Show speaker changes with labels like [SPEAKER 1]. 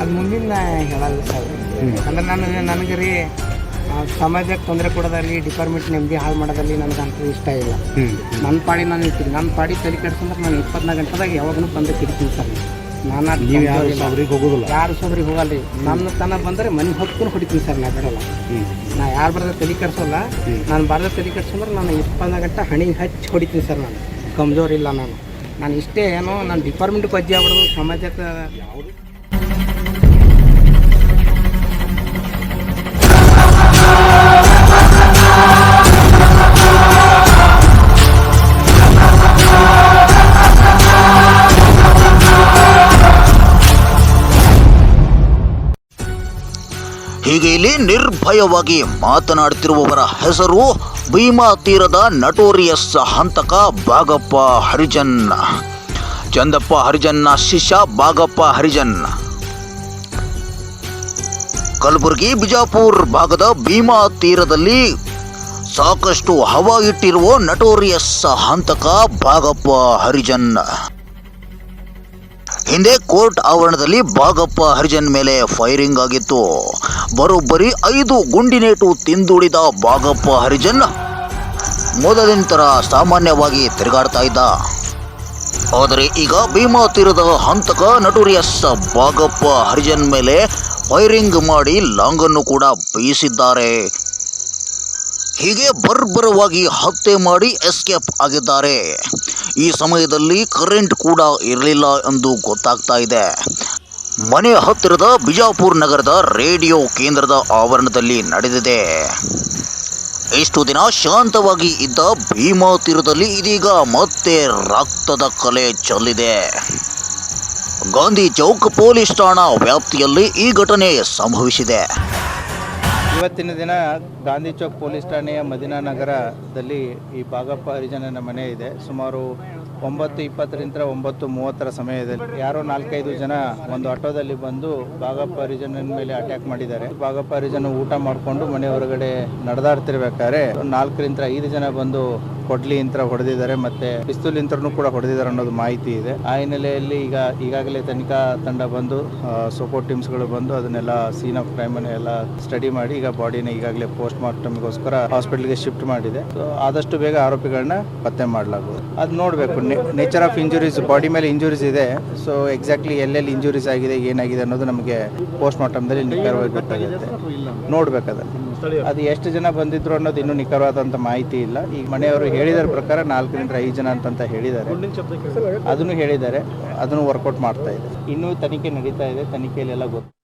[SPEAKER 1] ಅದು ಮುಂದಿನ ಹೇಳಲ್ಲ ಸರ್. ಯಾಕಂದ್ರೆ ನಾನು ನನಗೆ ರೀ ಸಮಾಜಕ್ಕೆ ತೊಂದರೆ ಕೊಡೋದಲ್ಲಿ ಡಿಪಾರ್ಟ್ಮೆಂಟ್ ನೆಮ್ಮದಿ ಹಾಳು ಮಾಡೋದಲ್ಲಿ ನನಗೆ ಅಂತ ಇಷ್ಟ ಇಲ್ಲ. ನನ್ನ ಪಾಡಿ ನಾನು ಇರ್ತೀನಿ. ನನ್ನ ಪಾಡಿ ತಲೆ ಕೆಡ್ಸಂದ್ರೆ ನಾನು ಇಪ್ಪತ್ನಾಲ್ಕು ಗಂಟೆದಾಗ ಯಾವಾಗಲೂ ಬಂದು ಕಿಡ್ತೀನಿ ಸರ್. ನಾನು
[SPEAKER 2] ನೀವು ಯಾರು ಸಾಬ್ರಿಗೆ ಹೋಗೋದಿಲ್ಲ.
[SPEAKER 1] ಯಾರು ಸೊಬ್ರಿಗೆ ಹೋಗಲ್ರಿ ನನ್ನ ತನ ಬಂದರೆ ಮನೆ ಹೊತ್ಕೊಂಡು ಹೊಡಿತೀನಿ ಸರ್ ನಾ ಬಿಡಲ್ಲ ನಾ ಯಾರು ಬರ್ದ ತಲೆ ಕೆಡ್ಸೋಲ್ಲ. ನಾನು ಬರ್ದ ತಲೆ ಕೆಡ್ಸಂದ್ರೆ ನಾನು ಇಪ್ಪತ್ನಾಲ್ಕು ಗಂಟೆ ಹಣಿಗೆ ಹಚ್ಚಿ ಹೊಡಿತೀನಿ ಸರ್ ನಾನು. ಕಮ್ಜೋರಿಲ್ಲ ನಾನು. ನಾನು ಇಷ್ಟೇ ಏನೋ ನಾನು ಡಿಪಾರ್ಟ್ಮೆಂಟ್ಗೆ ಅಜ್ಜಿ ಆಗ್ಬಿಡೋದು ಸಮಾಜಕ್ಕೆ
[SPEAKER 3] ಹೀಗೆ ಇಲ್ಲಿ ನಿರ್ಭಯವಾಗಿ ಮಾತನಾಡುತ್ತಿರುವವರ ಹೆಸರು ಭೀಮಾ ತೀರದ ನಟೋರಿಯಸ್ ಹಂತಕ ಬಾಗಪ್ಪ ಹರಿಜನ್. ಚಂದಪ್ಪ ಹರಿಜನ್ನ ಶಿಷ್ಯ ಬಾಗಪ್ಪ ಹರಿಜನ್. ಕಲಬುರಗಿ ಬಿಜಾಪುರ್ ಭಾಗದ ಭೀಮಾ ತೀರದಲ್ಲಿ ಸಾಕಷ್ಟು ಹವಾ ಇಟ್ಟಿರುವ ನಟೋರಿಯಸ್ ಹಂತಕ ಬಾಗಪ್ಪ ಹರಿಜನ್. ಹಿಂದೆ ಕೋರ್ಟ್ ಆವರಣದಲ್ಲಿ ಬಾಗಪ್ಪ ಹರಿಜನ್ ಮೇಲೆ ಫೈರಿಂಗ್ ಆಗಿತ್ತು. ಬರೋಬ್ಬರಿ ಐದು ಗುಂಡಿನೇಟು ತಿಂದುಳಿದ ಬಾಗಪ್ಪ ಹರಿಜನ್ ಮೊದಲಿನ ಥರ ಸಾಮಾನ್ಯವಾಗಿ ತಿರುಗಾಡ್ತಾ ಇದ್ದ. ಆದರೆ ಈಗ ಭೀಮಾ ತೀರದ ಹಂತಕ ನಟೋರಿಯಸ್ ಬಾಗಪ್ಪ ಹರಿಜನ್ ಮೇಲೆ ಫೈರಿಂಗ್ ಮಾಡಿ ಲಾಂಗನ್ನು ಕೂಡ ಬೀಸಿದ್ದಾರೆ. ಹೀಗೆ ಬರ್ಬರವಾಗಿ ಹತ್ಯೆ ಮಾಡಿ ಎಸ್ಕೇಪ್ ಆಗಿದ್ದಾರೆ. ಈ ಸಮಯದಲ್ಲಿ ಕರೆಂಟ್ ಕೂಡ ಇರಲಿಲ್ಲ ಎಂದು ಗೊತ್ತಾಗ್ತಾ ಇದೆ. ಮನೆ ಹತ್ತಿರದ ಬಿಜಾಪುರ ನಗರದ ರೇಡಿಯೋ ಕೇಂದ್ರದ ಆವರಣದಲ್ಲಿ ನಡೆದಿದೆ. ಇಷ್ಟು ದಿನ ಶಾಂತವಾಗಿ ಇದ್ದ ಭೀಮಾ ತೀರದಲ್ಲಿ ಇದೀಗ ಮತ್ತೆ ರಕ್ತದ ಕಲೆ ಚೆಲ್ಲಿದೆ. ಗಾಂಧಿ ಚೌಕ್ ಪೊಲೀಸ್ ಠಾಣಾ ವ್ಯಾಪ್ತಿಯಲ್ಲಿ ಈ ಘಟನೆ ಸಂಭವಿಸಿದೆ.
[SPEAKER 4] ಇವತ್ತಿನ ದಿನ ಗಾಂಧಿ ಚೌಕ್ ಪೊಲೀಸ್ ಠಾಣೆಯ ಮದಿನಾ ನಗರದಲ್ಲಿ ಈ ಬಾಗಪ್ಪ ಹರಿಜನನ ಮನೆ ಇದೆ. ಸುಮಾರು ಒಂಬತ್ತು ಇಪ್ಪತ್ತರಿಂದ ಒಂಬತ್ತು ಮೂವತ್ತರ ಸಮಯದಲ್ಲಿ ಯಾರೋ ನಾಲ್ಕೈದು ಜನ ಒಂದು ಆಟೋದಲ್ಲಿ ಬಂದು ಬಾಗಪ್ಪ ಹರಿಜನ ಮೇಲೆ ಅಟ್ಯಾಕ್ ಮಾಡಿದ್ದಾರೆ. ಬಾಗಪ್ಪ ಹರಿಜನ ಊಟ ಮಾಡಿಕೊಂಡು ಮನೆ ಹೊರಗಡೆ ನಡೆದಾಡ್ತಿರ್ಬೇಕಾದ್ರೆ ನಾಲ್ಕರಿಂದ ಐದು ಜನ ಬಂದು ಕೊಡ್ಲಿ ಯಂತ್ರ ಹೊಡೆದಿದ್ದಾರೆ, ಮತ್ತೆ ಪಿಸ್ತೂಲ್ ಯಂತ್ರನೂ ಕೂಡ ಹೊಡೆದಿದ್ದಾರೆ ಅನ್ನೋದು ಮಾಹಿತಿ ಇದೆ. ಆ ಹಿನ್ನೆಲೆಯಲ್ಲಿ ಈಗ ಈಗಾಗಲೇ ತನಿಖಾ ತಂಡ ಬಂದು ಸಪೋರ್ಟ್ ಟೀಮ್ಸ್ಗಳು ಬಂದು ಅದನ್ನೆಲ್ಲ ಸೀನ್ ಆಫ್ ಕ್ರೈಮ್ ಎಲ್ಲ ಸ್ಟಡಿ ಮಾಡಿ, ಈಗ ಬಾಡಿನ ಈಗಾಗಲೇ ಪೋಸ್ಟ್ ಮಾರ್ಟಮ್ಗೋಸ್ಕರ ಹಾಸ್ಪಿಟಲ್ಗೆ ಶಿಫ್ಟ್ ಮಾಡಿದೆ. ಆದಷ್ಟು ಬೇಗ ಆರೋಪಿಗಳನ್ನ ಪತ್ತೆ ಮಾಡಲಾಗುವುದು ಅದು ನೋಡಬೇಕು. ನೇಚರ್ ಆಫ್ ಇಂಜುರೀಸ್ ಬಾಡಿ ಮೇಲೆ ಇಂಜುರೀಸ್ ಇದೆ. ಸೊ ಎಕ್ಸಾಕ್ಟ್ಲಿ ಎಲ್ಲೆಲ್ಲಿ ಇಂಜುರೀಸ್ ಆಗಿದೆ, ಏನಾಗಿದೆ ಅನ್ನೋದು ನಮಗೆ ಪೋಸ್ಟ್ ಮಾರ್ಟಮ್ದಲ್ಲಿ ನಿಖರವಾಗಿ ಗೊತ್ತಾಗುತ್ತೆ. ನೋಡ್ಬೇಕು ಅದು ಎಷ್ಟು ಜನ ಬಂದಿದ್ರು ಅನ್ನೋದು ಇನ್ನೂ ನಿಖರವಾದಂತ ಮಾಹಿತಿ ಇಲ್ಲ. ಈಗ ಮನೆಯವರು ಹೇಳಿದ ಪ್ರಕಾರ ನಾಲ್ಕರಿಂದ ಐದು ಜನ ಅಂತಂತ ಹೇಳಿದ್ದಾರೆ. ಅದನ್ನು ಹೇಳಿದ್ದಾರೆ. ಅದನ್ನು ವರ್ಕೌಟ್ ಮಾಡ್ತಾ ಇದೆ ಇನ್ನೂ ತನಿಖೆ ನಡೀತಾ ಇದೆ. ತನಿಖೆಯಲ್ಲೆಲ್ಲ ಗೊತ್ತು